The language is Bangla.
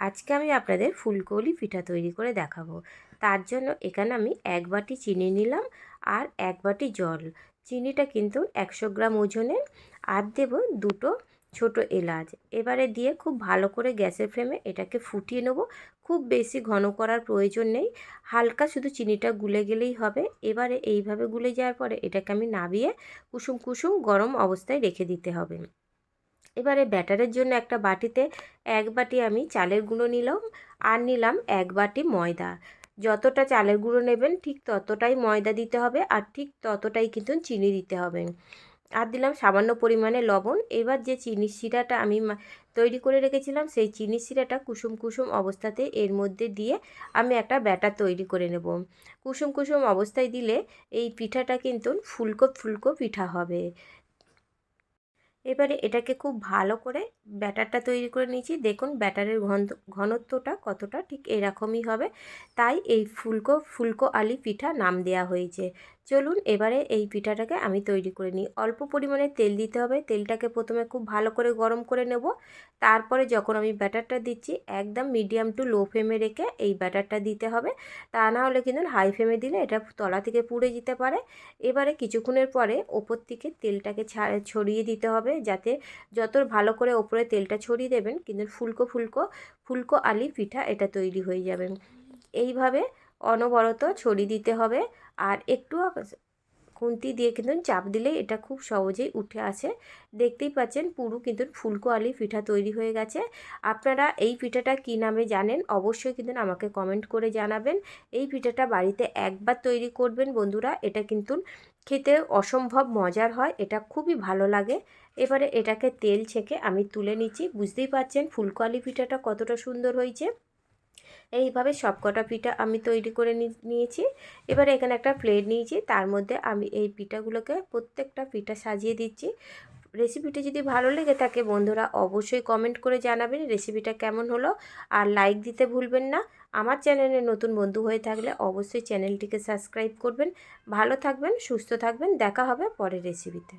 আজকে আমি আপনাদের ফুলকৌলি পিঠা তৈরি করে দেখাবো। তার জন্য এখানে আমি এক বাটি চিনি নিলাম আর এক বাটি জল। চিনিটা কিন্তু একশো গ্রাম ওজনের আর দেব দুটো ছোট এলাচ। এবারে দিয়ে খুব ভালো করে গ্যাসের ফ্লেমে এটাকে ফুটিয়ে নেব। খুব বেশি ঘন করার প্রয়োজন নেই। হালকা শুধু চিনিটা গুলে গেলেই হবে। এবারে এইভাবে গুলে যাওয়ার পরে এটাকে আমি নাবিয়ে কুসুম কুসুম গরম অবস্থায় রেখে দিতে হবে। এবারে ব্যাটারের জন্য একটা বাটিতে এক বাটি আমি চালের গুঁড়ো নিলাম আর নিলাম এক বাটি ময়দা। যতটা চালের গুঁড়ো নেবেন ঠিক ততটাই ময়দা দিতে হবে আর ঠিক ততটাই কিন্তু চিনি দিতে হবে। আর দিলাম সামান্য পরিমাণে লবণ। এবার যে চিনির শিরাটা আমি তৈরি করে রেখেছিলাম সেই চিনির শিরাটা কুসুম কুসুম অবস্থাতে এর মধ্যে দিয়ে আমি একটা ব্যাটার তৈরি করে নেব। কুসুম কুসুম অবস্থায় দিলে এই পিঠাটা কিন্তু ফুলকো ফুলকো পিঠা হবে। এবারে এটাকে খুব ভালো করে ব্যাটারটা তৈরি করে নিয়েছি। দেখুন ব্যাটারের ঘন ঘনত্বটা কতটা ঠিক এরকমই হবে। তাই এই ফুলকো ফুলকো আলি পিঠা নাম দেয়া হয়েছে। চলুন এবারে এই পিঠাটাকে আমি তৈরি করে নিই। অল্প পরিমাণে তেল দিতে হবে। তেলটাকে প্রথমে খুব ভালো করে গরম করে নেব। তারপরে যখন আমি ব্যাটারটা দিচ্ছি, একদম মিডিয়াম টু লো ফ্লেমে রেখে এই ব্যাটারটা দিতে হবে। তা না হলে কিন্তু হাই ফ্লেমে দিলে এটা তলা থেকে পুড়ে যেতে পারে। এবারে কিছুক্ষণের পরে ওপর থেকে তেলটাকে ছড়িয়ে দিতে হবে যাতে যত ভালো করে ওপরে তেলটা ছড়িয়ে দেবেন, কিন্তু ফুলকো ফুলকো ফুলকো আলি পিঠা এটা তৈরি হয়ে যাবে। এইভাবে অনবরত ছড়িয়ে দিতে হবে। আর একটু খুন্তি দিয়ে কিন্তু চাপ দিলেই এটা খুব সহজেই উঠে আসে। দেখতেই পাচ্ছেন পুরো কিন্তু ফুলকো আলি পিঠা তৈরি হয়ে গেছে। আপনারা এই পিঠাটা কী নামে জানেন অবশ্যই কিন্তু আমাকে কমেন্ট করে জানাবেন। এই পিঠাটা বাড়িতে একবার তৈরি করবেন বন্ধুরা, এটা কিন্তু খেতে অসম্ভব মজার হয়, এটা খুবই ভালো লাগে। এবারে এটাকে তেল ছেঁকে আমি তুলে নিচ্ছি। বুঝতেই পাচ্ছেন ফুলকো আলি পিঠাটা কতটা সুন্দর হয়েছে। এইভাবে সবকটা পিঠা আমি তৈরি করে নিয়েছি। এবারে এখানে একটা প্লেট নিয়েছি, তার মধ্যে আমি এই পিঠাগুলোকে প্রত্যেকটা পিঠা সাজিয়ে দিচ্ছি। রেসিপিটা যদি ভালো লেগে থাকে বন্ধুরা, অবশ্যই কমেন্ট করে জানাবেন রেসিপিটা কেমন হলো। আর লাইক দিতে ভুলবেন না। আমার চ্যানেলে নতুন বন্ধু হয়ে থাকলে অবশ্যই চ্যানেলটিকে সাবস্ক্রাইব করবেন। ভালো থাকবেন, সুস্থ থাকবেন, দেখা হবে পরের রেসিপিতে